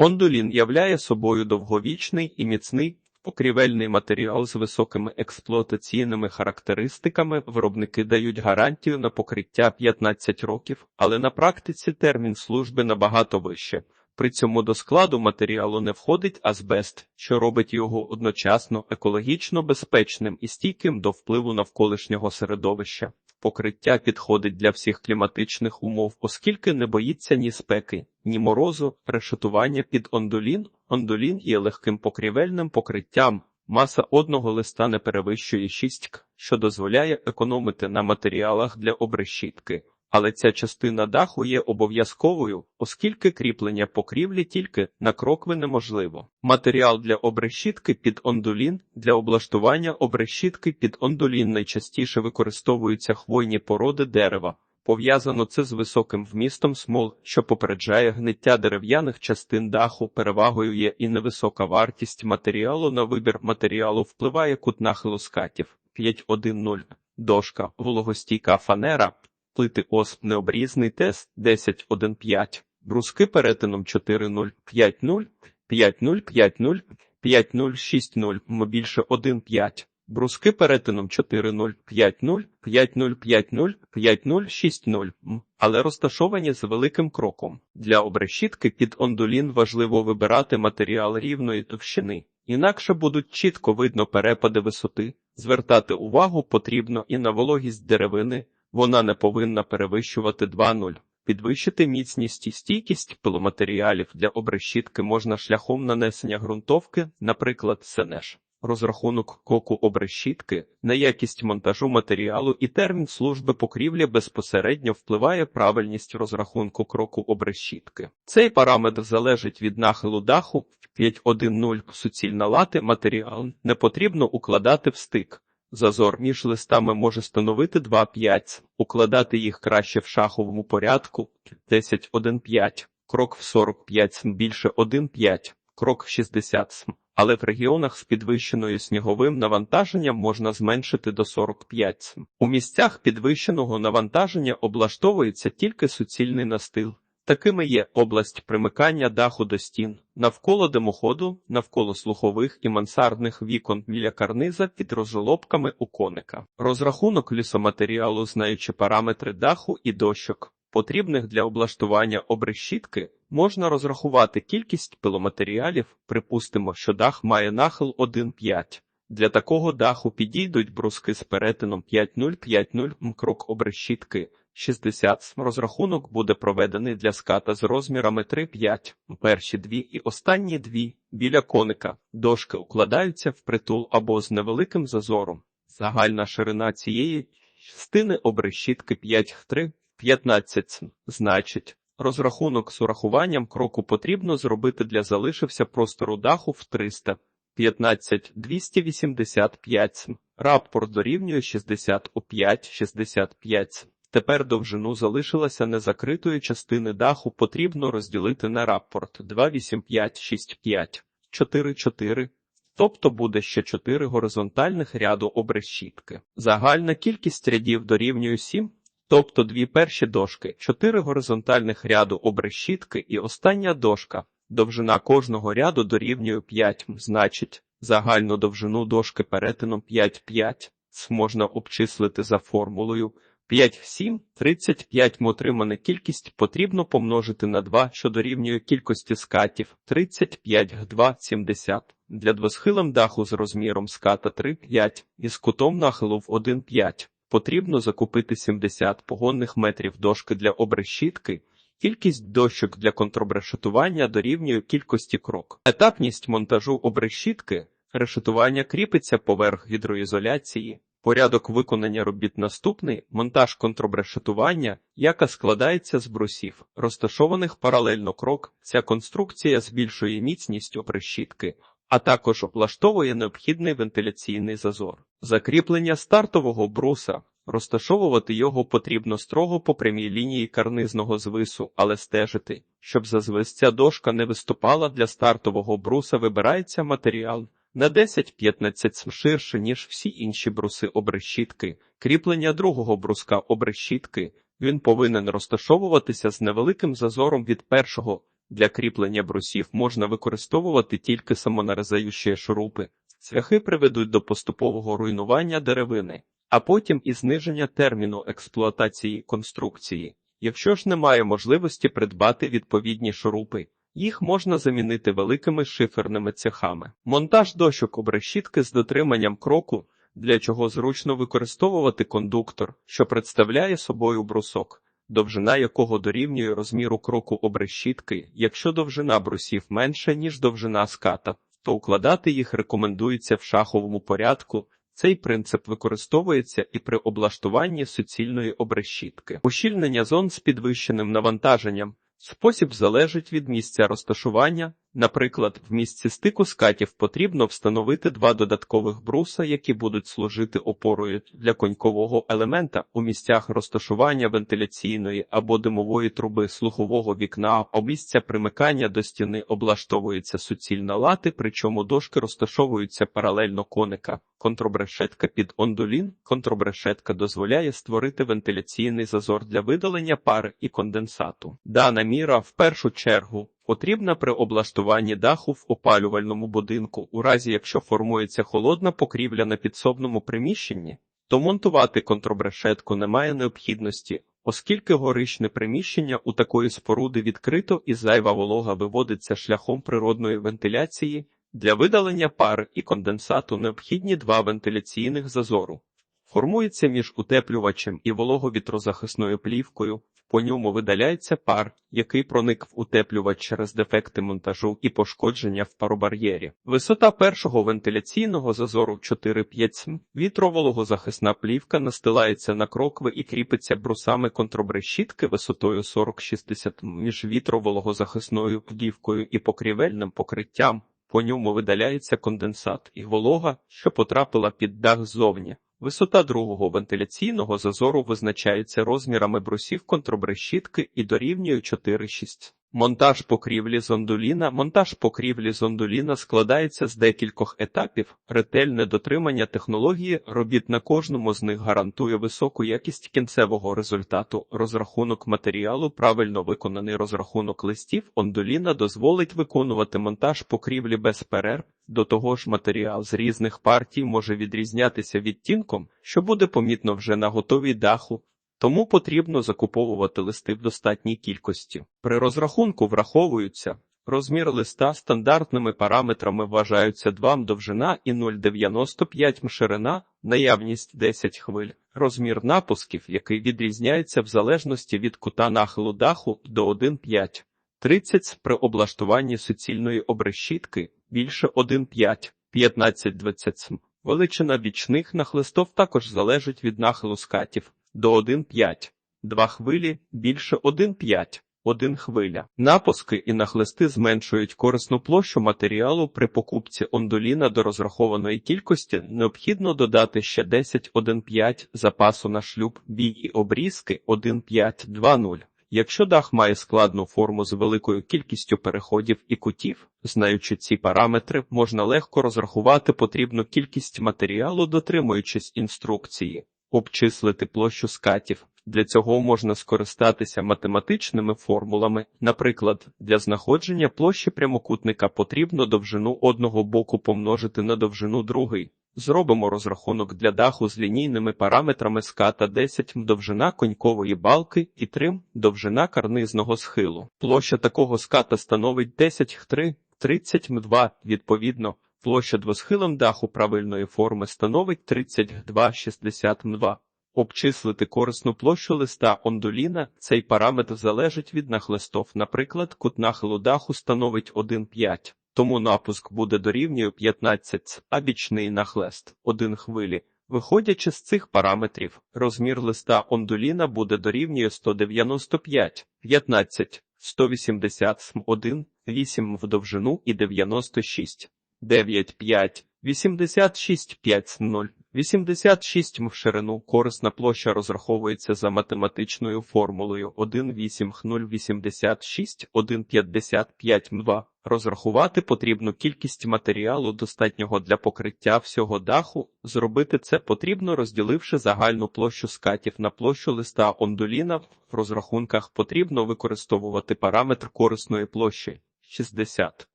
Ондулін являє собою довговічний і міцний покрівельний матеріал з високими експлуатаційними характеристиками. Виробники дають гарантію на покриття 15 років, але на практиці термін служби набагато вище. При цьому до складу матеріалу не входить азбест, що робить його одночасно екологічно безпечним і стійким до впливу навколишнього середовища. Покриття підходить для всіх кліматичних умов, оскільки не боїться ні спеки, ні морозу, решетування під ондулін. Ондулін є легким покрівельним покриттям. Маса одного листа не перевищує 6 к, що дозволяє економити на матеріалах для обрешітки. Але ця частина даху є обов'язковою, оскільки кріплення покрівлі тільки на крокви неможливо. Матеріал для обрешітки під ондулін для облаштування обрешітки під ондулін найчастіше використовуються хвойні породи дерева. Пов'язано це з високим вмістом смол, що попереджає гниття дерев'яних частин даху. Перевагою є і невисока вартість матеріалу на вибір матеріалу впливає кут нахилу скатів 5.1.0. Дошка, вологостійка фанера, плити ос необрізний тест 10.1.5, бруски перетином 4.0, 5.0, 5.0, 5.0, 5.0, 6.0, більше 1.5. Бруски перетином 4.0, 5.0, 5.0, 5.0, 5.0, 6.0, але розташовані з великим кроком. Для обрешітки під ондулін важливо вибирати матеріал рівної товщини, інакше будуть чітко видно перепади висоти. Звертати увагу потрібно і на вологість деревини, вона не повинна перевищувати 2.0. Підвищити міцність і стійкість пиломатеріалів для обрешітки можна шляхом нанесення ґрунтовки, наприклад, сенеш. Розрахунок коку обрешітки на якість монтажу матеріалу і термін служби покрівлі безпосередньо впливає правильність розрахунку кроку обрешітки. Цей параметр залежить від нахилу даху 5.1.0 суцільна лати матеріал не потрібно укладати в стик. Зазор між листами може становити 2,5, укладати їх краще в шаховому порядку 10,1,5, крок в 45 см більше 1,5, крок 60 см. Але в регіонах з підвищеною сніговим навантаженням можна зменшити до 45 см. У місцях підвищеного навантаження облаштовується тільки суцільний настил. Такими є область примикання даху до стін, навколо димоходу, навколо слухових і мансардних вікон біля карниза під розжолобками у коника. Розрахунок лісоматеріалу, знаючи параметри даху і дощок, потрібних для облаштування обрешітки, можна розрахувати кількість пиломатеріалів, припустимо, що дах має нахил 1,5. Для такого даху підійдуть бруски з перетином 5,0-5,0 м крок обрешітки. 60 см. розрахунок буде проведений для ската з розмірами 3-5, перші дві і останні дві біля коника. Дошки укладаються в притул або з невеликим зазором. Загальна ширина цієї частини обрешітки 5-3, 15 см. Значить, розрахунок з урахуванням кроку потрібно зробити для залишився простору даху в 300. 15 285 см. Рапорт дорівнює 60 у 5 65 см. Тепер довжину залишилася незакритої частини даху потрібно розділити на рапорт. 28565 44, тобто буде ще 4 горизонтальних ряду обрешітки. Загальна кількість рядів дорівнює 7, тобто дві перші дошки, 4 горизонтальних ряду обрешітки і остання дошка. Довжина кожного ряду дорівнює 5, значить, загальну довжину дошки перетином 5,5 можна обчислити за формулою 5 в 7, 35 отримане кількість потрібно помножити на 2, що дорівнює кількості скатів 35 г 2 70. Для двосхилим даху з розміром ската 3,5 і з кутом нахилу в 1,5 потрібно закупити 70 погонних метрів дошки для обрешітки. Кількість дощок для контрабрешетування дорівнює кількості крок. Етапність монтажу обрешітки решетування кріпиться поверх гідроізоляції. Порядок виконання робіт наступний монтаж контрабрешетування, яка складається з брусів, розташованих паралельно крок. Ця конструкція збільшує міцність обрешітки, а також облаштовує необхідний вентиляційний зазор. Закріплення стартового бруса. Розташовувати його потрібно строго по прямій лінії карнизного звису, але стежити, щоб за ця дошка не виступала для стартового бруса, вибирається матеріал на 10-15 см ширше, ніж всі інші бруси обрешітки. Кріплення другого бруска обрешітки. Він повинен розташовуватися з невеликим зазором від першого. Для кріплення брусів можна використовувати тільки самонарізаючі шурупи. Цвяхи приведуть до поступового руйнування деревини, а потім і зниження терміну експлуатації конструкції. Якщо ж немає можливості придбати відповідні шурупи, їх можна замінити великими шиферними цехами. Монтаж дощок обрешітки з дотриманням кроку, для чого зручно використовувати кондуктор, що представляє собою брусок, довжина якого дорівнює розміру кроку обрешітки, якщо довжина брусів менша, ніж довжина ската, то укладати їх рекомендується в шаховому порядку. Цей принцип використовується і при облаштуванні суцільної обрешітки. Ущільнення зон з підвищеним навантаженням. Спосіб залежить від місця розташування. Наприклад, в місці стику скатів потрібно встановити два додаткових бруса, які будуть служити опорою для конькового елемента у місцях розташування вентиляційної або димової труби слухового вікна, а місця примикання до стіни облаштовується суцільна лати, причому дошки розташовуються паралельно коника. Контрбрешетка під ондулін. Контрбрешетка дозволяє створити вентиляційний зазор для видалення пари і конденсату. Дана міра в першу чергу потрібна при облаштуванні даху в опалювальному будинку, у разі якщо формується холодна покрівля на підсобному приміщенні, то монтувати контрбрешетку немає необхідності, оскільки горичне приміщення у такої споруди відкрито і зайва волога виводиться шляхом природної вентиляції. Для видалення пари і конденсату необхідні два вентиляційних зазору. Формується між утеплювачем і вологовітрозахисною плівкою, по ньому видаляється пар, який проник в утеплювач через дефекти монтажу і пошкодження в паробар'єрі. Висота першого вентиляційного зазору 4-5 см. Вітровологозахисна плівка настилається на крокви і кріпиться брусами контрбрешітки висотою 40-60 м між вітровологозахисною плівкою і покрівельним покриттям. По ньому видаляється конденсат і волога, що потрапила під дах ззовні. Висота другого вентиляційного зазору визначається розмірами брусів контрбрешітки і дорівнює 4-6. Монтаж покрівлі зондуліна. Монтаж покрівлі зондуліна складається з декількох етапів. Ретельне дотримання технології робіт на кожному з них гарантує високу якість кінцевого результату. Розрахунок матеріалу, правильно виконаний розрахунок листів ондуліна дозволить виконувати монтаж покрівлі без перерв. До того ж, матеріал з різних партій може відрізнятися відтінком, що буде помітно вже на готовій даху. Тому потрібно закуповувати листи в достатній кількості. При розрахунку враховуються розмір листа стандартними параметрами вважаються 2 м довжина і 0,95 м ширина, наявність 10 хвиль, розмір напусків, який відрізняється в залежності від кута нахилу даху до 1,5. 30 при облаштуванні суцільної обрешітки більше 1,5, 15-20 см. Величина бічних нахлистов також залежить від нахилу скатів до 1,5, 2 хвилі більше 1,5, 1 хвиля. Напуски і нахлисти зменшують корисну площу матеріалу при покупці ондоліна до розрахованої кількості. Необхідно додати ще 10-1,5 запасу на шлюб, бій і обрізки 1,5-2,0. Якщо дах має складну форму з великою кількістю переходів і кутів, знаючи ці параметри, можна легко розрахувати потрібну кількість матеріалу, дотримуючись інструкції, обчислити площу скатів. Для цього можна скористатися математичними формулами. Наприклад, для знаходження площі прямокутника потрібно довжину одного боку помножити на довжину другий. Зробимо розрахунок для даху з лінійними параметрами ската 10 м довжина конькової балки і 3 м довжина карнизного схилу. Площа такого ската становить 10 х 3, 30 м 2, відповідно. Площа двосхилом даху правильної форми становить 32 60 м 2. Обчислити корисну площу листа ондуліна. Цей параметр залежить від нахлистов. Наприклад, кут нахилу даху становить 1,5 тому напуск буде дорівнює 15, а бічний нахлест 1 хвилі. Виходячи з цих параметрів, розмір листа ондуліна буде дорівнює 195, 15, 180 см 1, 8 в довжину і 96, 9, 5, 86, 5 0. 86 м в ширину. Корисна площа розраховується за математичною формулою 1,8086, 1,55 м2. Розрахувати потрібну кількість матеріалу, достатнього для покриття всього даху. Зробити це потрібно, розділивши загальну площу скатів на площу листа ондуліна. В розрахунках потрібно використовувати параметр корисної площі 60,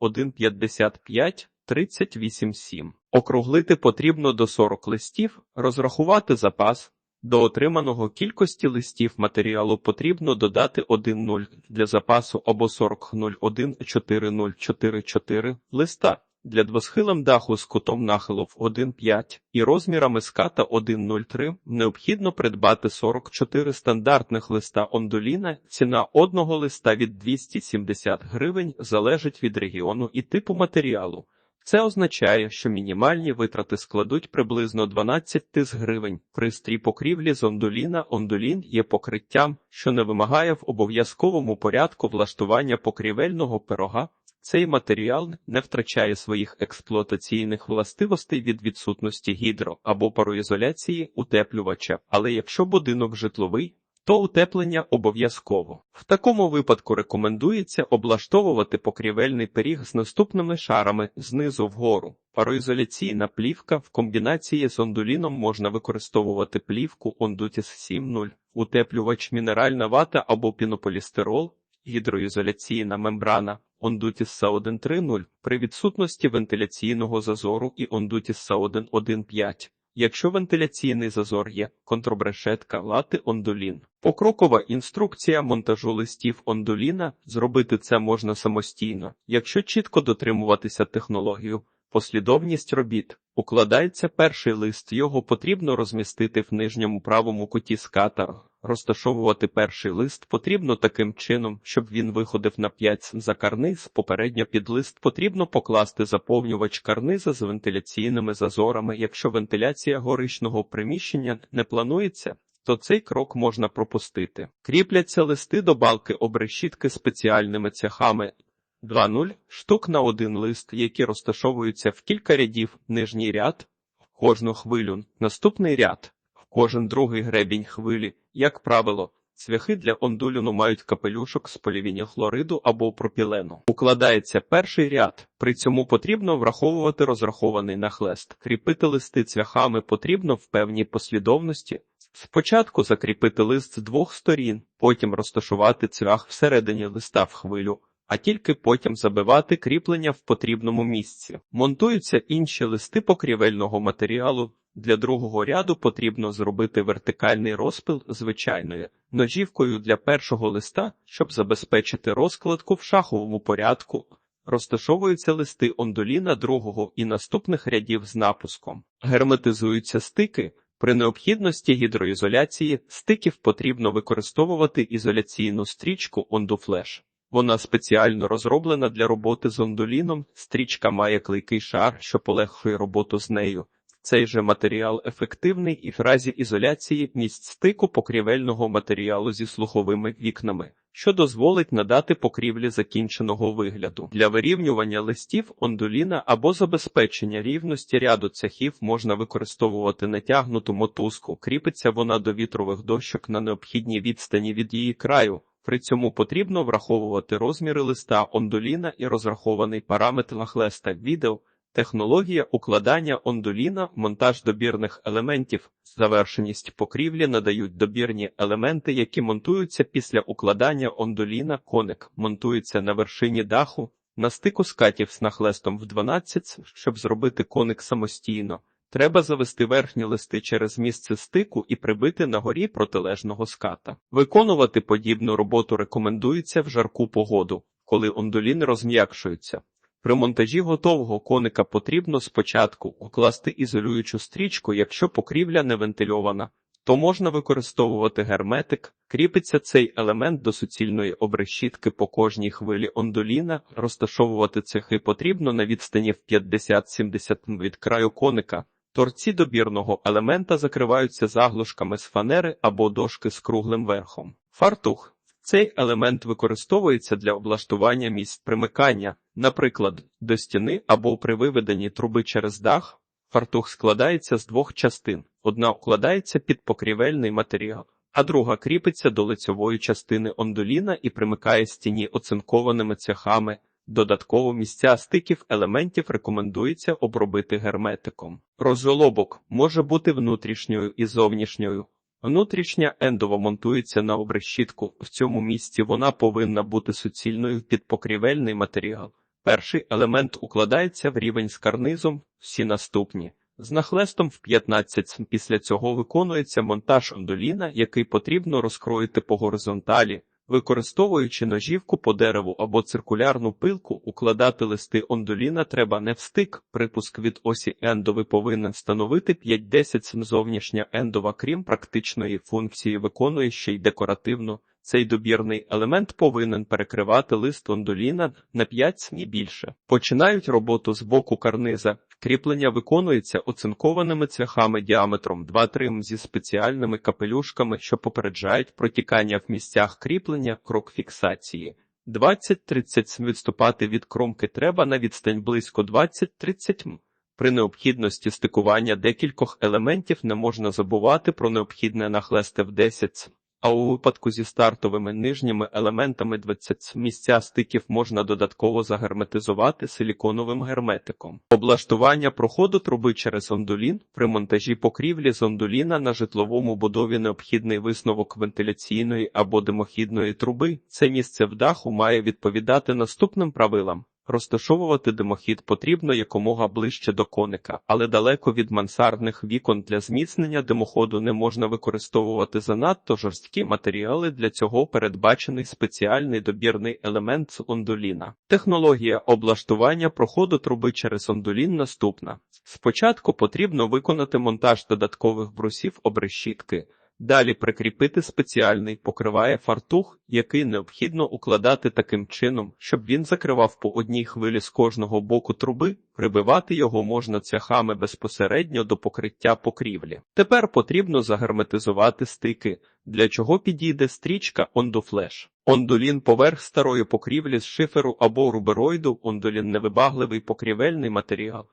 1,55, 38,7. Округлити потрібно до 40 листів, розрахувати запас. До отриманого кількості листів матеріалу потрібно додати 1 0 для запасу або 40 01 4044 листа. Для двосхилем даху з кутом нахилу в 1,5 і розмірами ската 1,03 необхідно придбати 44 стандартних листа ондоліна. Ціна одного листа від 270 гривень залежить від регіону і типу матеріалу. Це означає, що мінімальні витрати складуть приблизно 12 тисяч гривень. Пристрій покрівлі з ондоліна ондолін є покриттям, що не вимагає в обов'язковому порядку влаштування покрівельного пирога. Цей матеріал не втрачає своїх експлуатаційних властивостей від відсутності гідро або пароізоляції утеплювача, але якщо будинок житловий, то утеплення обов'язково. В такому випадку рекомендується облаштовувати покрівельний пиріг з наступними шарами знизу вгору. Пароізоляційна плівка в комбінації з ондуліном можна використовувати плівку Ондутіс 7.0, утеплювач мінеральна вата або пінополістирол, гідроізоляційна мембрана. Ондутіс Са1.3.0 при відсутності вентиляційного зазору і Ондутіс Са1.1.5. Якщо вентиляційний зазор є, контрбрешетка лати ондолін. Покрокова інструкція монтажу листів ондоліна. Зробити це можна самостійно, якщо чітко дотримуватися технологію. Послідовність робіт укладається перший лист. Його потрібно розмістити в нижньому правому куті ската. Розташовувати перший лист потрібно таким чином, щоб він виходив на 5 за карниз. Попередньо під лист потрібно покласти заповнювач карниза з вентиляційними зазорами. Якщо вентиляція горичного приміщення не планується, то цей крок можна пропустити. Кріпляться листи до балки обрешітки спеціальними цяхами. 2-0 штук на один лист, які розташовуються в кілька рядів, нижній ряд, в кожну хвилю, наступний ряд, в кожен другий гребінь хвилі, як правило. Цвяхи для ондулюну мають капелюшок з полівінілхлориду або пропілену. Укладається перший ряд, при цьому потрібно враховувати розрахований нахлест. Кріпити листи цвяхами потрібно в певній послідовності. Спочатку закріпити лист з двох сторін, потім розташувати цвях всередині листа в хвилю а тільки потім забивати кріплення в потрібному місці. Монтуються інші листи покрівельного матеріалу. Для другого ряду потрібно зробити вертикальний розпил звичайною ножівкою для першого листа, щоб забезпечити розкладку в шаховому порядку. Розташовуються листи ондоліна другого і наступних рядів з напуском. Герметизуються стики. При необхідності гідроізоляції стиків потрібно використовувати ізоляційну стрічку ондуфлеш. Вона спеціально розроблена для роботи з ондоліном. Стрічка має клейкий шар, що полегшує роботу з нею. Цей же матеріал ефективний і в разі ізоляції місць стику покрівельного матеріалу зі слуховими вікнами, що дозволить надати покрівлі закінченого вигляду. Для вирівнювання листів ондоліна або забезпечення рівності ряду цехів можна використовувати натягнуту мотузку. Кріпиться вона до вітрових дощок на необхідній відстані від її краю. При цьому потрібно враховувати розміри листа ондоліна і розрахований параметр нахлеста відео, технологія укладання ондоліна, монтаж добірних елементів, завершеність покрівлі надають добірні елементи, які монтуються після укладання ондоліна, коник монтується на вершині даху, на стику скатів з нахлестом в 12, щоб зробити коник самостійно. Треба завести верхні листи через місце стику і прибити на горі протилежного ската. Виконувати подібну роботу рекомендується в жарку погоду, коли ондоліни розм'якшуються. При монтажі готового коника потрібно спочатку укласти ізолюючу стрічку, якщо покрівля не вентильована, то можна використовувати герметик, кріпиться цей елемент до суцільної обрешітки по кожній хвилі ондоліна, розташовувати цехи потрібно на відстані в 50-70 від краю коника. Торці добірного елемента закриваються заглушками з фанери або дошки з круглим верхом. Фартух. Цей елемент використовується для облаштування місць примикання, наприклад, до стіни або при виведенні труби через дах. Фартух складається з двох частин. Одна укладається під покрівельний матеріал, а друга кріпиться до лицьової частини ондоліна і примикає стіні оцинкованими цехами. Додатково місця стиків елементів рекомендується обробити герметиком. Розжолобок може бути внутрішньою і зовнішньою. Внутрішня ендова монтується на обрешітку. В цьому місці вона повинна бути суцільною під покрівельний матеріал. Перший елемент укладається в рівень з карнизом, всі наступні. З нахлестом в 15 см. Після цього виконується монтаж ондоліна, який потрібно розкроїти по горизонталі. Використовуючи ножівку по дереву або циркулярну пилку, укладати листи ондоліна треба не встиг. Припуск від осі ендови повинен становити 5-10 см. Зовнішня ендова, крім практичної функції, виконує ще й декоративну. Цей добірний елемент повинен перекривати лист ондоліна на 5 см більше. Починають роботу з боку карниза. Кріплення виконується оцинкованими цвяхами діаметром 2-3 м зі спеціальними капелюшками, що попереджають протікання в місцях кріплення, крок фіксації. 20-30 см відступати від кромки треба на відстань близько 20-30 м. При необхідності стикування декількох елементів не можна забувати про необхідне нахлесте в 10 см. А у випадку зі стартовими нижніми елементами 20 місця стиків можна додатково загерметизувати силіконовим герметиком. Облаштування проходу труби через ондулін при монтажі покрівлі з ондуліна на житловому будові необхідний висновок вентиляційної або димохідної труби. Це місце в даху має відповідати наступним правилам. Розташовувати димохід потрібно якомога ближче до коника, але далеко від мансардних вікон для зміцнення димоходу не можна використовувати занадто жорсткі матеріали. Для цього передбачений спеціальний добірний елемент з ондуліна. Технологія облаштування проходу труби через ондулін наступна. Спочатку потрібно виконати монтаж додаткових брусів обрешітки. Далі прикріпити спеціальний покриває фартух, який необхідно укладати таким чином, щоб він закривав по одній хвилі з кожного боку труби, прибивати його можна цвяхами безпосередньо до покриття покрівлі. Тепер потрібно загерметизувати стики, для чого підійде стрічка ондофлеш. Ондолін поверх старої покрівлі з шиферу або рубероїду, ондолін невибагливий покрівельний матеріал.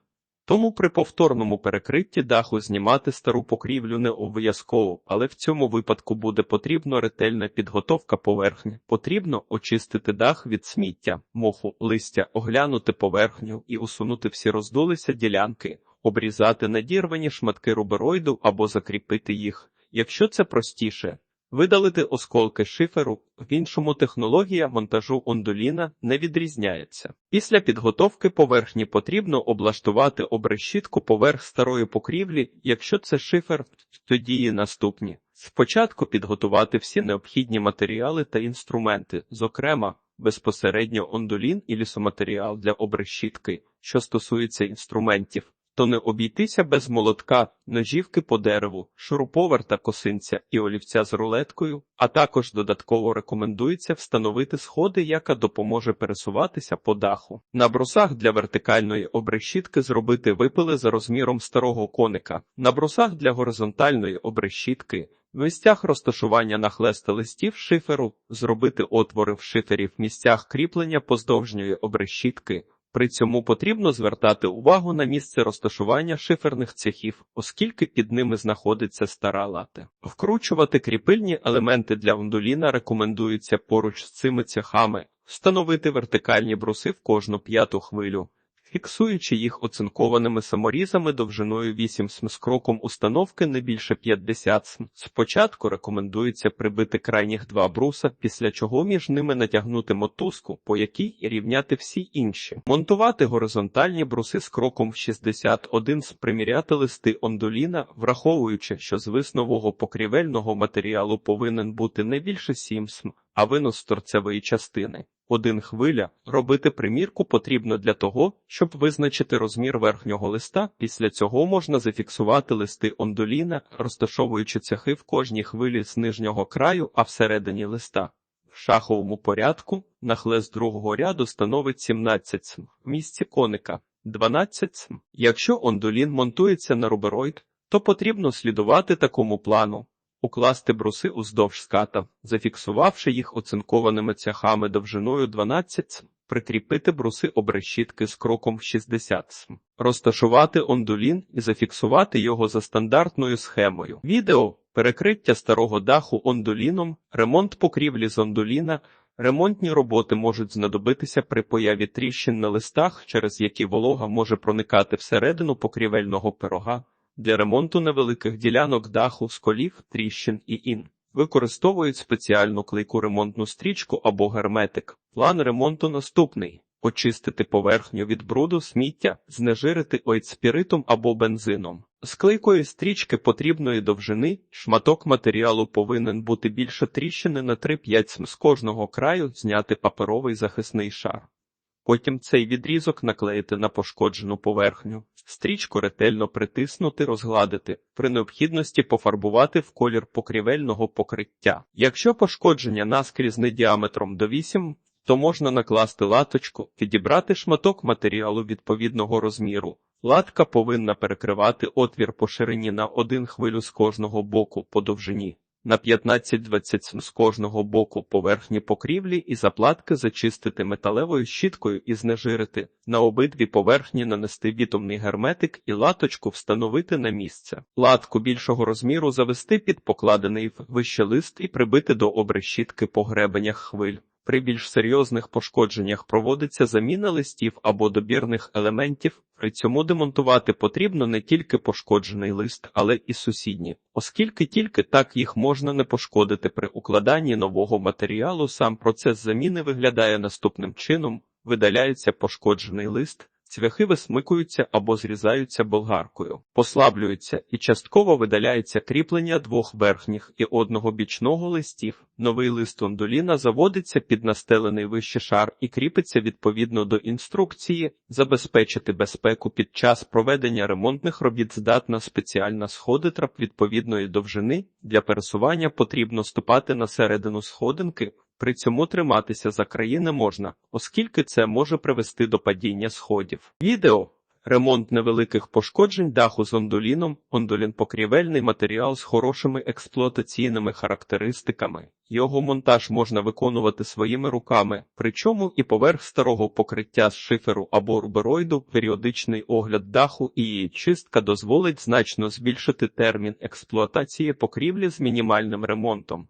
Тому при повторному перекритті даху знімати стару покрівлю не обов'язково, але в цьому випадку буде потрібно ретельна підготовка поверхні. Потрібно очистити дах від сміття, моху, листя, оглянути поверхню і усунути всі роздулися ділянки, обрізати надірвані шматки рубероїду або закріпити їх. Якщо це простіше, Видалити осколки шиферу, в іншому технологія монтажу ондоліна не відрізняється. Після підготовки поверхні потрібно облаштувати обрешітку поверх старої покрівлі, якщо це шифер, тоді наступні. Спочатку підготувати всі необхідні матеріали та інструменти, зокрема, безпосередньо ондолін і лісоматеріал для обрешітки, що стосується інструментів то не обійтися без молотка, ножівки по дереву, шуруповерта косинця і олівця з рулеткою, а також додатково рекомендується встановити сходи, яка допоможе пересуватися по даху. На брусах для вертикальної обрешітки зробити випили за розміром старого коника, на брусах для горизонтальної обрешітки. В місцях розташування нахлеста листів шиферу зробити отвори в шифері в місцях кріплення поздовжньої обрешітки, при цьому потрібно звертати увагу на місце розташування шиферних цехів, оскільки під ними знаходиться стара лати. Вкручувати кріпильні елементи для ондуліна рекомендується поруч з цими цехами, встановити вертикальні бруси в кожну п'яту хвилю фіксуючи їх оцинкованими саморізами довжиною 8 см з кроком установки не більше 50 см. Спочатку рекомендується прибити крайніх два бруса, після чого між ними натягнути мотузку, по якій рівняти всі інші. Монтувати горизонтальні бруси з кроком в 61 см, приміряти листи ондоліна, враховуючи, що з виснового покрівельного матеріалу повинен бути не більше 7 см, а винос торцевої частини. Один хвиля робити примірку потрібно для того, щоб визначити розмір верхнього листа. Після цього можна зафіксувати листи ондоліна, розташовуючи цяхи в кожній хвилі з нижнього краю, а всередині листа. В шаховому порядку нахлест другого ряду становить 17 см, в місці коника 12 см. Якщо ондолін монтується на рубероїд, то потрібно слідувати такому плану укласти бруси уздовж ската, зафіксувавши їх оцинкованими цяхами довжиною 12 см. Прикріпити бруси обрешітки з кроком 60 см. Розташувати ондулін і зафіксувати його за стандартною схемою. Відео перекриття старого даху ондуліном, ремонт покрівлі з ондуліна. Ремонтні роботи можуть знадобитися при появі тріщин на листах, через які волога може проникати всередину покрівельного пирога. Для ремонту невеликих ділянок даху, сколів, тріщин і ін. Використовують спеціальну клейку ремонтну стрічку або герметик. План ремонту наступний: очистити поверхню від бруду, сміття, знежирити ойцспіритом або бензином. З клейкої стрічки потрібної довжини шматок матеріалу повинен бути більше тріщини на 3-5 см з кожного краю, зняти паперовий захисний шар. Потім цей відрізок наклеїти на пошкоджену поверхню, стрічку ретельно притиснути, розгладити, при необхідності пофарбувати в колір покрівельного покриття. Якщо пошкодження наскрізне діаметром до 8, то можна накласти латочку, підібрати шматок матеріалу відповідного розміру. Латка повинна перекривати отвір по ширині на один хвилю з кожного боку по довжині. На 15-20 з кожного боку поверхні покрівлі і заплатки зачистити металевою щіткою і знежирити. На обидві поверхні нанести вітомний герметик і латочку встановити на місце. Латку більшого розміру завести під покладений вище лист і прибити до обрешітки по гребенях хвиль. При більш серйозних пошкодженнях проводиться заміна листів або добірних елементів. При цьому демонтувати потрібно не тільки пошкоджений лист, але і сусідні, оскільки тільки так їх можна не пошкодити при укладанні нового матеріалу. Сам процес заміни виглядає наступним чином: видаляється пошкоджений лист. Цвяхи висмикуються або зрізаються болгаркою, послаблюються і частково видаляється кріплення двох верхніх і одного бічного листів. Новий лист ондуліна заводиться під настелений вище шар і кріпиться відповідно до інструкції, забезпечити безпеку під час проведення ремонтних робіт здатна спеціальна сходитрап відповідної довжини. Для пересування потрібно ступати на середину сходинки. При цьому триматися за краї не можна, оскільки це може привести до падіння сходів. Відео Ремонт невеликих пошкоджень даху з ондуліном, ондулін покрівельний матеріал з хорошими експлуатаційними характеристиками. Його монтаж можна виконувати своїми руками, причому і поверх старого покриття з шиферу або рубероїду, періодичний огляд даху і її чистка дозволить значно збільшити термін експлуатації покрівлі з мінімальним ремонтом.